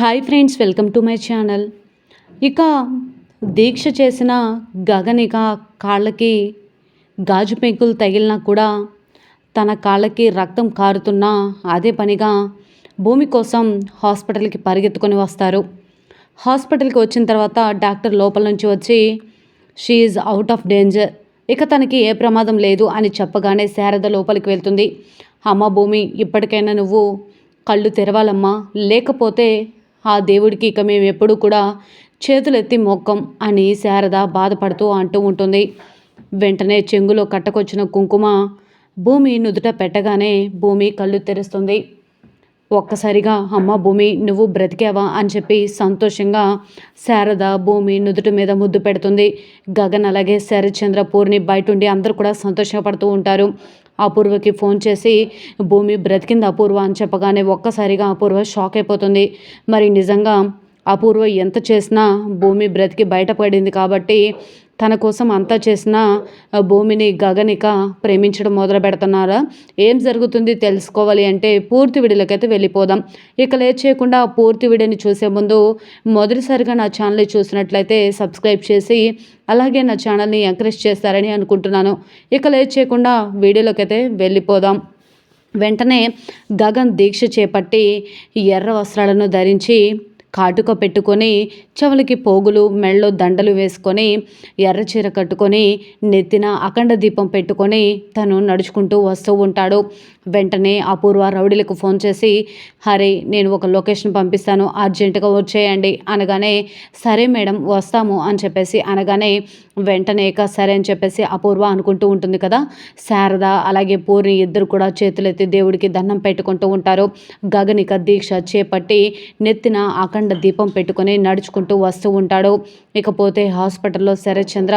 Hi friends welcome to my channel. ఇక దీక్ష చేసిన గగన్ ఇక కాళ్ళకి గాజు పెంకులు తగిలినా కూడా తన కాళ్ళకి రక్తం కారుతున్నా అదే పనిగా భూమి కోసం హాస్పిటల్కి పరిగెత్తుకొని వస్తారు. హాస్పిటల్కి వచ్చిన తర్వాత డాక్టర్ లోపల నుంచి వచ్చి షీఈ్ అవుట్ ఆఫ్ డేంజర్ ఇక తనకి ఏ ప్రమాదం లేదు అని చెప్పగానే శారద లోపలికి వెళ్తుంది. అమ్మ భూమి ఇప్పటికైనా నువ్వు కళ్ళు తెరవాలమ్మా. లేకపోతే ఆ దేవుడికి ఇక మేము ఎప్పుడూ కూడా చేతులెత్తి మొక్కం అని శారద బాధపడుతూ అంటూ ఉంటుంది. వెంటనే చెంగులో కట్టకొచ్చిన కుంకుమ భూమి నుదుట పెట్టగానే భూమి కళ్ళు తెరుస్తుంది. ఒక్కసారిగా అమ్మ భూమి నువ్వు బ్రతికావా? అని చెప్పి సంతోషంగా శారద భూమి నుదుటి మీద ముద్దు పెడుతుంది. గగన్ అలాగే శరత్చంద్ర పూర్ణి బయట ఉండి అందరూ కూడా సంతోషపడుతూ ఉంటారు. అపూర్వకి ఫోన్ చేసి భూమి బ్రతికింది అపూర్వ అని చెప్పగానే ఒక్కసారిగా అపూర్వ షాక్ అయిపోతుంది. మరి నిజంగా అపూర్వ ఎంత చేసినా భూమి బ్రతికి బయటపడింది కాబట్టి తన కోసం అంతా చేసిన భూమిని గగనిక ప్రేమించడం మొదలు పెడుతున్నారా? ఏం జరుగుతుంది తెలుసుకోవాలి అంటే పూర్తి విడిలోకైతే వెళ్ళిపోదాం. ఇక లేట్ చేయకుండా పూర్తి విడిని చూసే ముందు మొదటిసారిగా నా ఛానల్ చూసినట్లయితే సబ్స్క్రైబ్ చేసి అలాగే నా ఛానల్ని ఎంకరేజ్ చేస్తారని అనుకుంటున్నాను. ఇక లేట్ చేయకుండా వీడియోలోకి అయితే వెళ్ళిపోదాం. వెంటనే గగన్ దీక్ష చేపట్టి ఎర్ర వస్త్రాలను ధరించి కాటుక పెట్టుకొని చెవులకి పోగులు మెళ్ళో దండలు వేసుకొని ఎర్ర చీర కట్టుకొని నెత్తిన అఖండ దీపం పెట్టుకొని తను నడుచుకుంటూ వస్తూ ఉంటాడు. వెంటనే అపూర్వ రౌడీలకు ఫోన్ చేసి హరే నేను ఒక లొకేషన్ పంపిస్తాను అర్జెంటుగా వచ్చేయండి. అనగానే సరే మేడం వస్తాము అని చెప్పేసి అనగానే వెంటనే ఇక సరే అని చెప్పేసి అపూర్వ అనుకుంటూ ఉంటుంది కదా. శారద అలాగే పూర్ణి ఇద్దరు కూడా చేతులెత్తి దేవుడికి దండం పెట్టుకుంటూ ఉంటారు. గగనిక దీక్ష చేపట్టి నెత్తిన అఖండ దీపం పెట్టుకొని నడుచుకుంటూ వస్తూ ఉంటాడు. ఇకపోతే హాస్పిటల్లో శరత్చంద్ర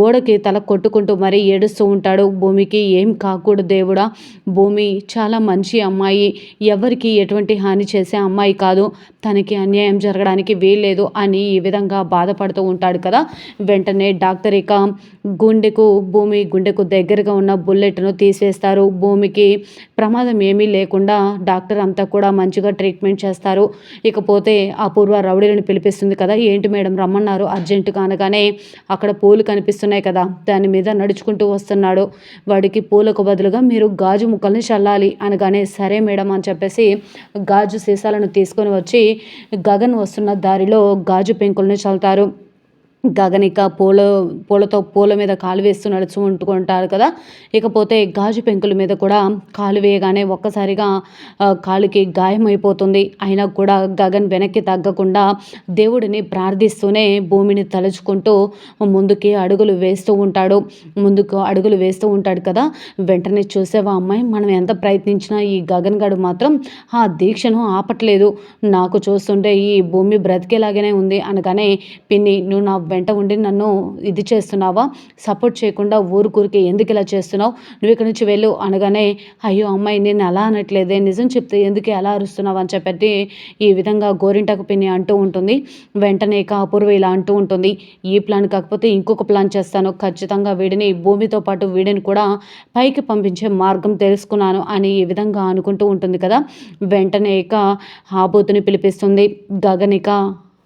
గోడకి తల కొట్టుకుంటూ మరీ ఏడుస్తూ ఉంటాడు. భూమికి ఏం కాకూడదు దేవుడా భూమి చాలా మంచి అమ్మాయి ఎవరికి ఎటువంటి హాని చేసే అమ్మాయి కాదు. తనకి అన్యాయం జరగడానికి వీల్లేదు అని ఈ విధంగా బాధపడుతూ ఉంటాడు కదా. వెంటనే డాక్టర్ ఇక గుండెకు భూమి గుండెకు దగ్గరగా ఉన్న బుల్లెట్ను తీసేస్తారు. భూమికి ప్రమాదం ఏమీ లేకుండా డాక్టర్ అంతా కూడా మంచిగా ట్రీట్మెంట్ చేస్తారు. ఇకపోతే అపూర్వ రౌడీలను పిలిపిస్తుంది కదా. ఏంటి మేడం రమ్మన్నారు? అర్జెంటుగా అనగానే అక్కడ పూలు కనిపిస్తున్నాయి కదా. దాని మీద నడుచుకుంటూ వస్తున్నాడు. వాడికి పూలకు బదులుగా మీరు గాజు ముక్కల్ని చల్లాలి అనగానే సరే మేడం అని చెప్పేసి గాజు సీసాలను తీసుకొని వచ్చి గగన్ వస్తున్న దారిలో గాజు పెంకుల్ని చల్లుతారు. గగనిక పూల పూలతో పూల మీద కాలు వేస్తూ నడుచుకుంటుంటారు కదా. ఇకపోతే గాజు పెంకుల మీద కూడా కాలు వేయగానే ఒక్కసారిగా కాలుకి గాయమైపోతుంది అయినా కూడా గగన్ వెనక్కి తగ్గకుండా దేవుడిని ప్రార్థిస్తూనే భూమిని తలుచుకుంటూ ముందుకి అడుగులు వేస్తూ ఉంటాడు. ముందుకు అడుగులు వేస్తూ ఉంటాడు కదా. వెంటనే చూసేవా అమ్మాయి మనం ఎంత ప్రయత్నించినా ఈ గగన్ గడు మాత్రం ఆ దీక్షను ఆపట్లేదు. నాకు చూస్తుంటే ఈ భూమి బ్రతికేలాగానే ఉంది అనగానే పిన్ని నువ్వు నా వెంట ఉండి నన్ను ఇది చేస్తున్నావా? సపోర్ట్ చేయకుండా ఊరుకూరికి ఎందుకు ఇలా చేస్తున్నావు? నువ్వు ఇక్కడి నుంచి వెళ్ళు అనగానే అయ్యో అమ్మాయి నేను అలా అనట్లేదే. నిజం చెప్తే ఎందుకు ఎలా అరుస్తున్నావు? అని చెప్పి ఈ విధంగా గోరింటకు పిన్ని అంటూ ఉంటుంది. వెంటనే ఇక అపూర్వ ఇలా అంటూ ఉంటుంది. ఈ ప్లాన్ కాకపోతే ఇంకొక ప్లాన్ చేస్తాను. ఖచ్చితంగా వీడిని భూమితో పాటు వీడిని కూడా పైకి పంపించే మార్గం తెలుసుకున్నాను అని ఈ విధంగా అనుకుంటూ ఉంటుంది కదా. వెంటనే ఇక ఆబోతుని పిలిపిస్తుంది. గగనిక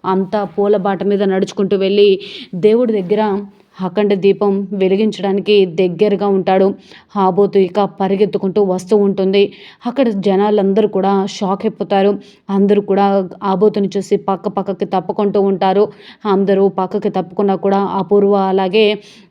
అంతా పూల బాట మీద నడుచుకుంటూ వెళ్ళి దేవుడి దగ్గర అఖండ దీపం వెలిగించడానికి దగ్గరగా ఉంటాడు. హాబోతు ఇక పరిగెత్తుకుంటూ వస్తూ ఉంటుంది. అక్కడ జనాలందరూ కూడా షాక్ అయిపోతారు. అందరూ కూడా ఆబోతుని చూసి పక్క పక్కకి తప్పుకుంటూ ఉంటారు. అందరూ పక్కకి తప్పుకున్నా కూడా అపూర్వ అలాగే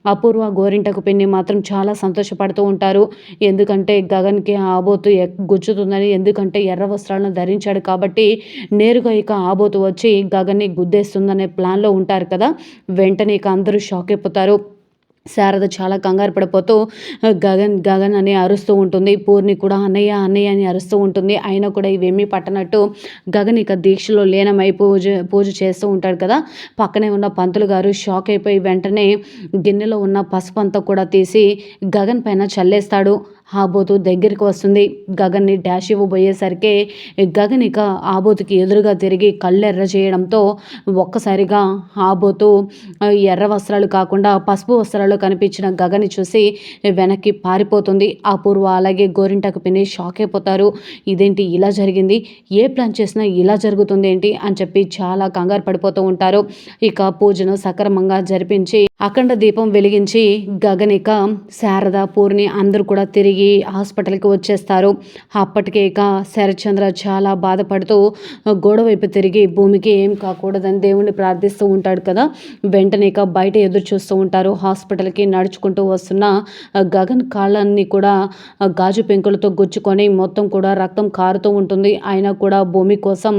అపూర్వ గోరింటకు పిన్ని మాత్రం చాలా సంతోషపడుతూ ఉంటారు. ఎందుకంటే గగన్కి ఆబోతు గుచ్చుతుందని ఎందుకంటే ఎర్ర వస్త్రాలను ధరించాడు కాబట్టి నేరుగా ఇక ఆబోతు వచ్చి గగన్ని గుద్దేస్తుందనే ప్లాన్లో ఉంటారు కదా. వెంటనే ఇక అందరూ షాక్ అయిపోతారు. అయిపోతారు శారద చాలా కంగారు పడిపోతూ గగన్ గగన్ అని అరుస్తూ ఉంటుంది. పూర్ణి కూడా అన్నయ్య అన్నయ్య అని అరుస్తూ ఉంటుంది. అయినా కూడా ఇవేమీ పట్టనట్టు గగన్ ఇక దీక్షలో లీనమై పూజ పూజ చేస్తూ ఉంటాడు కదా. పక్కనే ఉన్న పంతులు గారు షాక్ అయిపోయి వెంటనే గిన్నెలో ఉన్న పసుపు అంతా కూడా తీసి గగన్ పైన చల్లేస్తాడు. ఆబోతు దగ్గరికి వస్తుంది. గగన్ని డాష్ ఇవ్వబోయేసరికి గగన్ ఇక ఆబోతుకి ఎదురుగా తిరిగి కళ్ళెర్ర చేయడంతో ఒక్కసారిగా ఆబోతు ఎర్ర వస్త్రాలు కాకుండా పసుపు వస్త్రాలు కనిపించిన గగని చూసి వెనక్కి పారిపోతుంది. అపూర్వ అలాగే గోరింటకు పిన్ని షాక్ అయిపోతారు. ఇదేంటి ఇలా జరిగింది? ఏ ప్లాన్ చేసినా ఇలా జరుగుతుంది ఏంటి? అని చెప్పి చాలా కంగారు పడిపోతూ ఉంటారు. ఇక పూజను సక్రమంగా జరిపించి అఖండ దీపం వెలిగించి గగనిక శారద పూర్ణి అందరూ కూడా తిరిగి హాస్పిటల్కి వచ్చేస్తారు. అప్పటికే ఇక శరత్చంద్ర చాలా బాధపడుతూ గోడ వైపు తిరిగి భూమికి ఏం కాకూడదని దేవుణ్ణి ప్రార్థిస్తూ ఉంటాడు కదా. వెంటనే ఇక బయట ఎదురు చూస్తూ ఉంటారు. హాస్పిటల్కి నడుచుకుంటూ వస్తున్న గగన్ కాళ్ళన్నీ కూడా గాజు పెంకులతో గుచ్చుకొని మొత్తం కూడా రక్తం కారుతూ ఉంటుంది. అయినా కూడా భూమి కోసం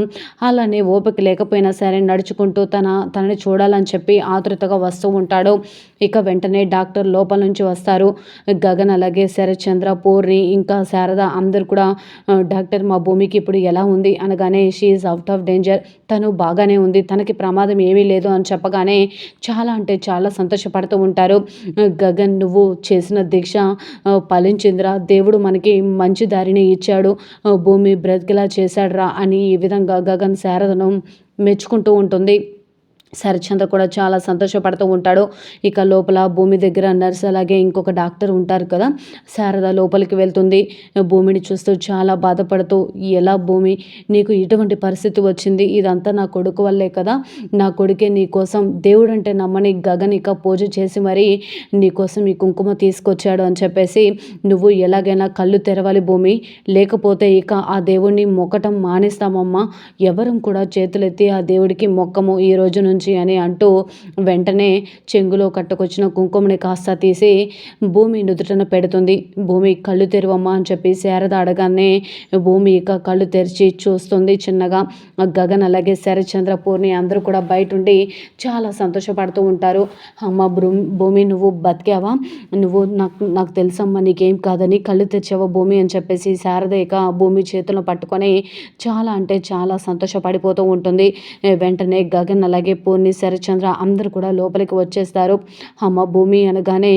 అలానే ఓపిక లేకపోయినా సరే నడుచుకుంటూ తన తనని చూడాలని చెప్పి ఆతృతగా వస్తూ ఉంటాడు. ఇక వెంటనే డాక్టర్ లోపల నుంచి వస్తారు. గగన్ అలాగే శరత్చంద్ర పూర్ణి ఇంకా శారద అందరు కూడా డాక్టర్ మా భూమికి ఇప్పుడు ఎలా ఉంది అనగానే షీఈ్ అవుట్ ఆఫ్ డేంజర్ తను బాగానే ఉంది. తనకి ప్రమాదం ఏమీ లేదు అని చెప్పగానే చాలా అంటే చాలా సంతోషపడుతూ ఉంటారు. గగన్ నువ్వు చేసిన దీక్ష ఫలించిందిరా. దేవుడు మనకి మంచి దారిని ఇచ్చాడు. భూమి బ్రతికిలా చేశాడురా అని ఈ విధంగా గగన్ శారదను మెచ్చుకుంటూ ఉంటుంది. శరత్చంద్ర కూడా చాలా సంతోషపడుతూ ఉంటాడు. ఇక లోపల భూమి దగ్గర నర్స్ అలాగే ఇంకొక డాక్టర్ ఉంటారు కదా శారద లోపలికి వెళ్తుంది. భూమిని చూస్తూ చాలా బాధపడుతూ ఎలా భూమి నీకు ఇటువంటి పరిస్థితి వచ్చింది? ఇదంతా నా కొడుకు వల్లే కదా. నా కొడుకే నీ కోసం దేవుడు అంటే నమ్మని గగన్ ఇక పూజ చేసి మరీ నీకోసం ఈ కుంకుమ తీసుకొచ్చాడు అని చెప్పేసి నువ్వు ఎలాగైనా కళ్ళు తెరవాలి భూమి. లేకపోతే ఇక ఆ దేవుడిని మొక్కటం మానేస్తామమ్మా. ఎవరం కూడా చేతులెత్తి ఆ దేవుడికి మొక్కము ఈ రోజు నుంచి నుంచి అని అంటూ వెంటనే చెంగులో కట్టుకొచ్చిన కుంకుమని కాస్త తీసి భూమి నుదుటన పెడుతుంది. భూమి కళ్ళు తెరువమ్మా అని చెప్పి శారద అడగానే భూమి ఇక కళ్ళు తెరిచి చూస్తుంది చిన్నగా. గగన్ అలాగే శరచంద్ర పూర్ణి అందరూ కూడా బయట ఉండి చాలా సంతోషపడుతూ ఉంటారు. అమ్మ భూమి నువ్వు బతికావా? నువ్వు నాకు నాకు తెలుసమ్మా నీకేం కాదని కళ్ళు తెచ్చావా భూమి అని చెప్పేసి శారద ఇక భూమి చేతులను పట్టుకొని చాలా అంటే చాలా సంతోషపడిపోతూ ఉంటుంది. వెంటనే గగన్ అలాగే పూర్ణి శరచంద్ర అందరూ కూడా లోపలికి వచ్చేస్తారు. అమ్మ భూమి అనగానే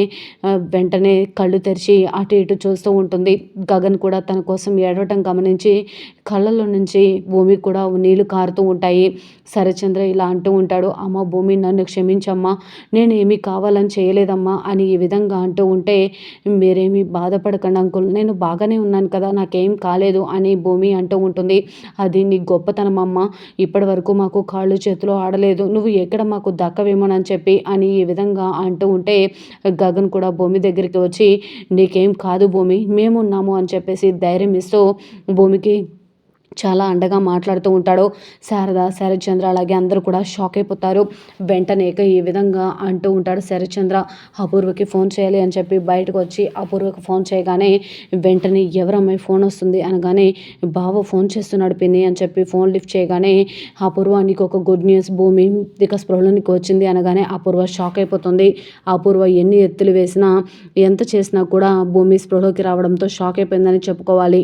వెంటనే కళ్ళు తెరిచి అటు ఇటు చూస్తూ ఉంటుంది. గగన్ కూడా తన కోసం ఏడవటం గమనించి కళ్ళలో నుంచి భూమి కూడా నీళ్ళు కారుతూ ఉంటాయి. శరచంద్ర ఇలా అంటూ ఉంటాడు అమ్మ భూమి నన్ను క్షమించమ్మా. నేను ఏమీ కావాలని చేయలేదమ్మా అని ఈ విధంగా అంటూ ఉంటే మీరేమీ బాధపడకండి అంకుల్. నేను బాగానే ఉన్నాను కదా నాకేం కాలేదు అని భూమి అంటూ ఉంటుంది. అది నీ గొప్పతనం అమ్మ ఇప్పటి వరకు మాకు కాళ్ళు చేతులు ఆడలేదు. నువ్వు నువ్వు ఎక్కడ మాకు దక్కవేమోనని చెప్పి అని ఈ విధంగా అంటూ ఉంటే గగన్ కూడా భూమి దగ్గరికి వచ్చి నీకేం కాదు భూమి మేమున్నాము అని చెప్పేసి ధైర్యం ఇస్తూ భూమికి చాలా అండగా మాట్లాడుతూ ఉంటాడు. శారద శరత్చంద్ర అలాగే అందరూ కూడా షాక్ అయిపోతారు. వెంటనే ఈ విధంగా అంటూ ఉంటాడు శరత్చంద్ర అపూర్వకి ఫోన్ చేయాలి అని చెప్పి బయటకు వచ్చి అపూర్వకి ఫోన్ చేయగానే వెంటనే ఎవరమ్మాయి ఫోన్ వస్తుంది అనగానే బావ ఫోన్ చేస్తున్నాడు పిన్ని అని చెప్పి ఫోన్ లిఫ్ట్ చేయగానే అపూర్వ నీకు ఒక గుడ్ న్యూస్ భూమి ఇక స్పృహలోనికి వచ్చింది అనగానే అపూర్వ షాక్ అయిపోతుంది. అపూర్వ ఎన్ని ఎత్తులు వేసినా ఎంత చేసినా కూడా భూమి స్పృహలోకి రావడంతో షాక్ అయిపోయిందని చెప్పుకోవాలి.